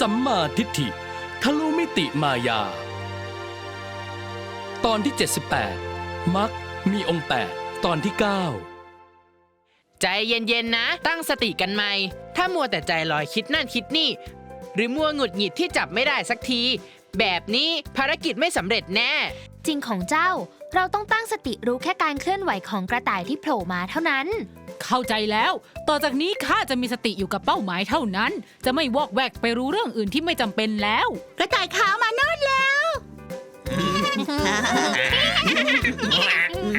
สัมมาทิฏฐิ ทะลุมิติมายา ตอนที่ 78 มักมีองค์ 8 ตอนที่ 9 ใจเย็นๆนะ ตั้งสติกันไหม ถ้ามัวแต่ใจลอยคิดนั่นคิดนี่ หรือมัวหงุดหงิดที่จับไม่ได้สักที แบบนี้ภารกิจไม่สำเร็จแน่ จริงของเจ้า เราต้องตั้งสติรู้แค่การเคลื่อนไหวของกระต่ายที่โผล่มาเท่านั้น เข้าใจแล้ว ต่อจากนี้ข้าจะมีสติอยู่กับเป้าหมายเท่านั้น จะไม่วอกแวกไปรู้เรื่องอื่นที่ไม่จำเป็นแล้ว กระต่ายขาวมาโน่นแล้ว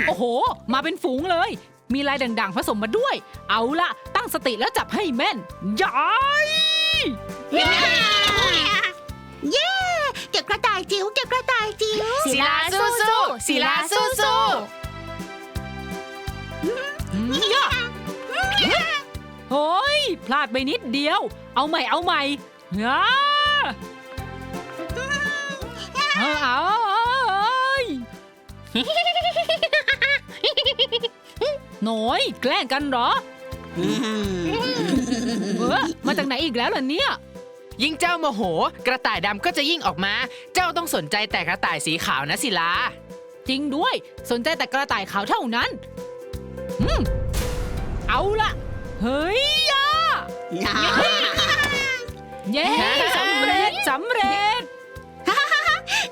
โอ้โห มาเป็นฝูงเลย มีลายด่างๆผสมมาด้วย เอาละตั้งสติแล้วจับให้แม่นย้ายเย้เก็ บกระต่ายจิ๋วเก็บกระต่ายจิ๋วศิลาสู้ๆศิลาสู้ยะโอ้ยพลาดไปนิดเดียว เอาใหม่เอาใหม่อ้าเอาเอาเอาหน่อยแกล้งกันเหรอเออมาจากไหนอีกแล้วล่ะเนี่ย ยิ่งเจ้าโมโห กระต่ายดำก็จะยิ่งออกมา เจ้าต้องสนใจแต่กระต่ายสีขาวนะศิลา จริงด้วย สนใจแต่กระต่ายขาวเท่านั้น อืม เอาละเฮ้ยยาเย้สำเร็จสำเร็จ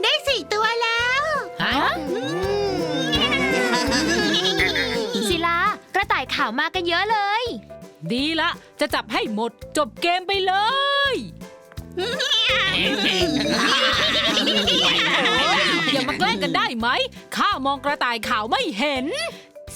ได้สี่ตัวแล้ว ฮะ ศิลากระต่ายขาวมากันเยอะเลย ดีละ จะจับให้หมดจบเกมไปเลย อย่ามาแกล้งกันได้ไหม ข้ามองกระต่ายขาวไม่เห็น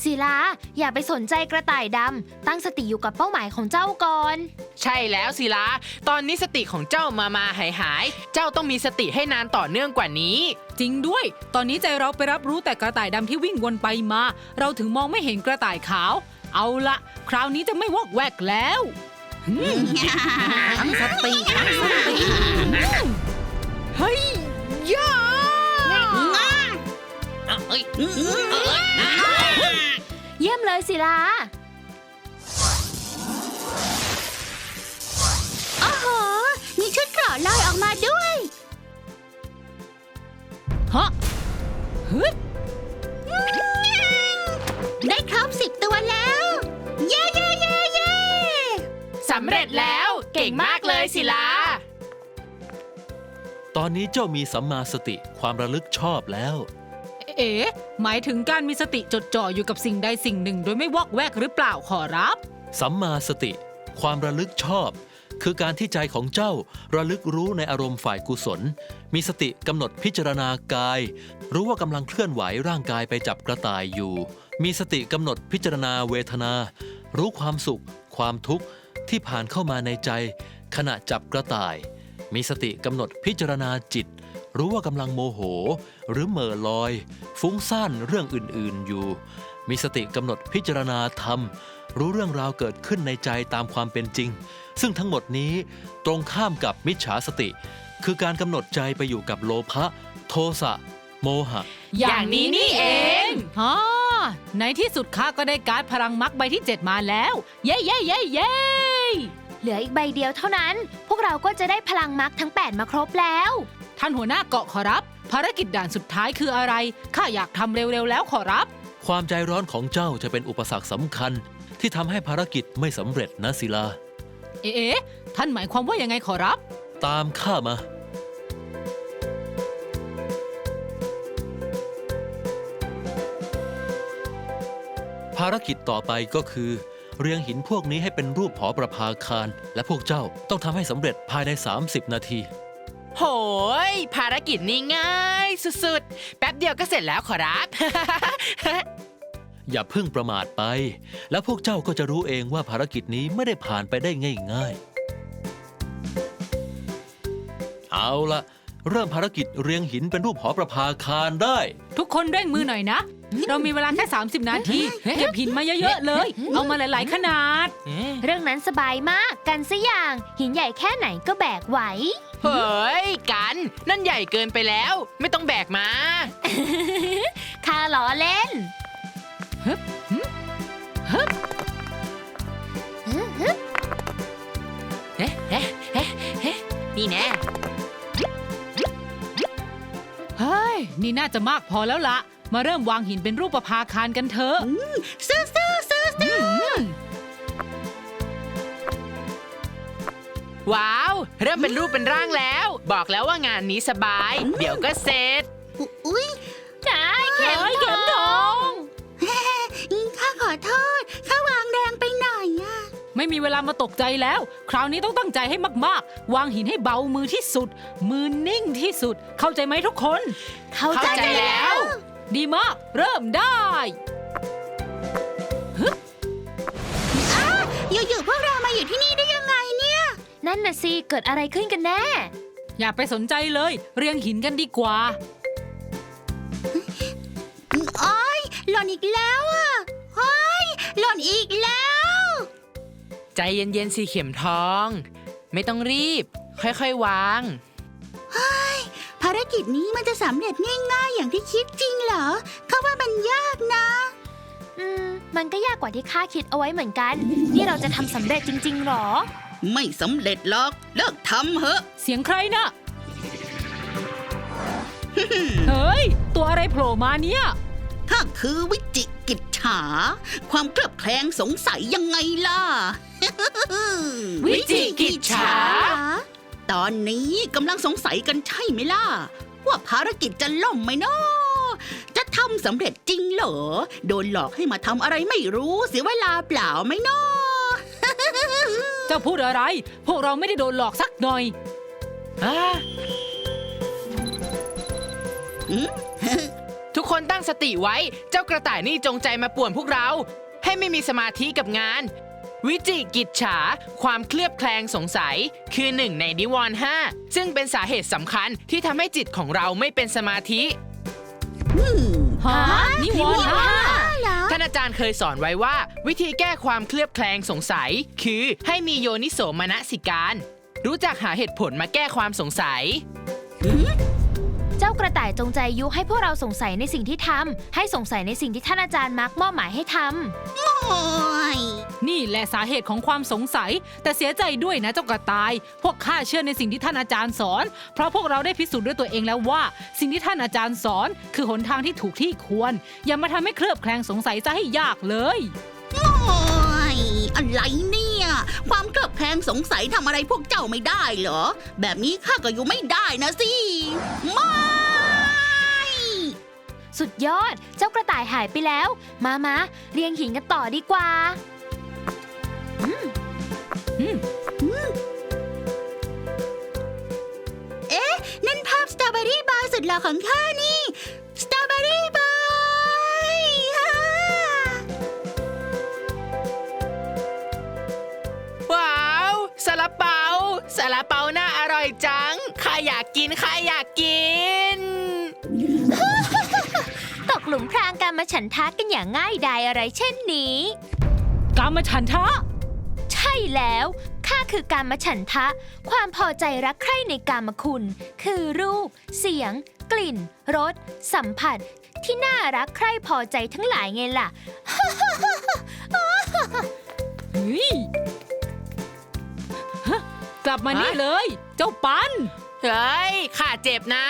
ศิลา อย่าไปสนใจกระต่ายดำ ตั้งสติอยู่กับเป้าหมายของเจ้าก่อน ใช่แล้วศิลา ตอนนี้สติของเจ้ามามาหายหาย เจ้าต้องมีสติให้นานต่อเนื่องกว่านี้ จริงด้วย ตอนนี้ใจเราไปรับรู้แต่กระต่ายดำที่วิ่งวนไปมา เราถึงมองไม่เห็นกระต่ายขาว เอาละ คราวนี้จะไม่วอกแวกแล้ว ทั้งสติทั้งสติเฮ้ยย่าเยี่ยมเลยศิลาโอ้โห มีชุดเกราะลอยออกมาด้วยฮะฮึได้ครบสิบตัวแล้ว สำเร็จแล้ว เก่งมากเลยศิลา ตอนนี้เจ้ามีสัมมาสติความระลึกชอบแล้ว เอ๋หมายถึงการมีสติจดจ่ออยู่กับสิ่งใดสิ่งหนึ่ง โดยไม่วอกแวกหรือเปล่าขอรับ สัมมาสติ ความระลึกชอบ คือการที่ใจของเจ้าระลึกรู้ในอารมณ์ฝ่ายกุศล มีสติกำหนดพิจารณากาย รู้ว่ากำลังเคลื่อนไหวร่างกายไปจับกระต่ายอยู่ มีสติกำหนดพิจารณาเวทนา รู้ความสุข ความทุกข์ ที่ผ่านเข้ามาในใจ ขณะจับกระต่าย มีสติกำหนดพิจารณาจิต รู้ว่ากำลังโมโห หรือเหม่อลอย ฟุ้งซ่านเรื่องอื่น ๆ อยู่ มีสติกำหนดพิจารณาธรรม รู้เรื่องราวเกิดขึ้นในใจตามความเป็นจริง ซึ่งทั้งหมดนี้ตรงข้ามกับมิจฉาสติ คือการกำหนดใจไปอยู่กับโลภะโทสะโมหะ อย่างนี้นี่เอง ฮะ ในที่สุดข้าก็ได้การ์ดพลังมักใบที่ 7 มาแล้ว เย้เย้เย้เย้เหลืออีกใบเดียวเท่านั้น พวกเราก็จะได้พลังมักทั้ง 8 มาครบแล้ว ท่านหัวหน้าเกาะขอรับ ภารกิจด่านสุดท้ายคืออะไร ข้าอยากทำเร็วๆแล้วขอรับ ความใจร้อนของเจ้าจะเป็นอุปสรรคสำคัญ ที่ทำให้ภารกิจไม่สำเร็จนะศิลา เอ๊ะ ท่านหมายความว่ายังไงขอรับ ตามข้ามา ภารกิจต่อไปก็คือ เรียงหินพวกนี้ให้เป็นรูปหอประภาคาร และพวกเจ้าต้องทำให้สำเร็จภายใน 30 นาที โหย ภารกิจนี้ง่ายสุดๆ แป๊บเดียวก็เสร็จแล้วขอรับ อย่าเพิ่งประมาทไป แล้วพวกเจ้าก็จะรู้เองว่าภารกิจนี้ไม่ได้ผ่านไปได้ง่าย ๆ เอาละเริ่มภารกิจเรียงหินเป็นรูปหอประภาคารได้ ทุกคนเร่งมือหน่อยนะ เรามีเวลาแค่ 30 นาทีเก็บหินมาเยอะๆเลย เอามาหลายๆ ขนาด เรื่องนั้นสบายมากกันซะอย่าง หินใหญ่แค่ไหนก็แบกไหว เฮ้ย กัน นั่นใหญ่เกินไปแล้ว ไม่ต้องแบกมาข้าล้อเล่นเฮ้เฮ้เฮ้เฮ้นี่แน่เฮ้ย นี่น่าจะมากพอแล้วละ มาเริ่มวางหินเป็นรูปประภาคารกันเถอะซื้อซื้อซื้อซื้อว้าว เริ่มเป็นรูปเป็นร่างแล้ว บอกแล้วว่างานนี้สบาย เดี๋ยวก็เสร็จ อุ้ยได้เข็มเฮ้ยเข็มททอองงข้าขอโทษ ข้าวางแรงไปหน่อยอะไม่มีเวลามาตกใจแล้ว คราวนี้ต้องตั้งใจให้มากๆ วางหินให้เบามือที่สุด มือนิ่งที่สุด เข้าใจไหมทุกคน เข้าใจเข้าใจแล้ว ดีมาก เริ่มได้อยู่ๆพวกเรามาอยู่ที่นี่ได้ยังไงเนี่ย นั่นน่ะสิเกิดอะไรขึ้นกันแน่ อย่าไปสนใจเลย เรียงหินกันดีกว่า โอ้ยหล่นอีกแล้วอะโอ้ยหล่นอีกแล้ว ใจเย็นๆสีเข็มทอง ไม่ต้องรีบ ค่อยๆวางภาร กิจนี้มันจะสำเร็จง่ายๆอย่างที่คิดจริงเหรอเขาว่ามันยากนะ อืม มันก็ยากกว่าที่ข้าคิดเอาไว้เหมือนกัน นี่เราจะทำสำเร็จจริง ๆหรอ ไม่สำเร็จหรอก เลิกทำเหอะ เสียงใครนะเฮ้ย ตัวอะไรโผล่มาเนี่ย ถ้าคือวิจิกิจฉา ความเคลือบแคลงสงสัยยังไงล่ะ วิจิกิจฉา ตอนนี้กำลังสงสัยกันใช่ไหมล่ะ ว่าภารกิจจะล่มไหมเนาะจะทำสำเร็จจริงเหรอ โดนหลอกให้มาทำอะไรไม่รู้เสียเวลาเปล่าไหมเนาะ เจ้าพูดอะไร พวกเราไม่ได้โดนหลอกสักหน่อยอ่าทุกคนตั้งสติไว้ เจ้ากระต่ายนี่จงใจมาป่วนพวกเรา ให้ไม่มีสมาธิกับงาน วิจิกิจฉา ความเคลือบแคลงสงสัย คือหนึ่งในนิวรณ์ห้าซึ่งเป็นสาเหตุสำคัญที่ทำให้จิตของเราไม่เป็นสมาธิฮะนิวรณ์ห้าท่านอาจารย์เคยสอนไว้ว่า วิธีแก้ความเคลือบแคลงสงสัย คือให้มีโยนิโสมนสิการ รู้จักหาเหตุผลมาแก้ความสงสัยเจ้ากระต่ายจงใจยุให้พวกเราสงสัยในสิ่งที่ทำให้สงสัยในสิ่งที่ท่านอาจารย์มาร์กมอบหมายให้ทำโอ้ยนี่แหละสาเหตุของความสงสัย แต่เสียใจด้วยนะเจ้ากระต่าย พวกข้าเชื่อในสิ่งที่ท่านอาจารย์สอน เพราะพวกเราได้พิสูจน์ด้วยตัวเองแล้วว่า สิ่งที่ท่านอาจารย์สอน คือหนทางที่ถูกที่ควร อย่ามาทำให้เคลือบแคลงสงสัยซะให้ยากเลย โอ้ยอะไรเนี่ย ความเคลือบแคลงสงสัยทำอะไรพวกเจ้าไม่ได้เหรอ แบบนี้ข้าก็อยู่ไม่ได้นะสิ ไม่ สุดยอด เจ้ากระต่ายหายไปแล้ว มามาเรียงหินกันต่อดีกว่านั่นภาพสตรอเบอรี่บอยสุดหล่อของข้านี่ ซาลาเปาน่าอร่อยจังข้าอยากกินข้าอยากกิน ตกหลุมพรางการมาฉันทะกันอย่างง่ายดายอะไรเช่นนี้ กามฉันทะ ใช่แล้วข้าคือการมาฉันทะ ความพอใจรักใคร่ในกามคุณ คือรูป เสียง กลิ่นรสสัมผัส ที่น่ารักใคร่พอใจทั้งหลายไงล่ะ เฮ้ยฮะ กลับมานี่ฮะเลย เจ้าปัน เฮ้ยข้าเจ็บนะ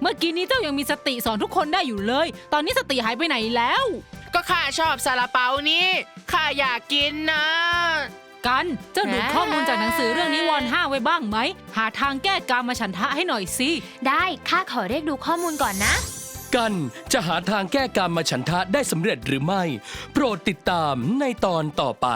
เมื่อกี้นี้เจ้ายังมีสติสอนทุกคนได้อยู่เลย ตอนนี้สติหายไปไหนแล้ว ก็ข้าชอบซาลาเปานี้ข้าอยากกินนะ กัน เจ้าดูแหมข้อมูลจากหนังสือเรื่องนิวรณ์ห้าไว้บ้างไหม หาทางแก้กามฉันทะให้หน่อยสิ ได้ข้าขอเรียกดูข้อมูลก่อนนะ กันจะหาทางแก้กรรมฉันทะได้สำเร็จหรือไม่ โปรดติดตามในตอนต่อไป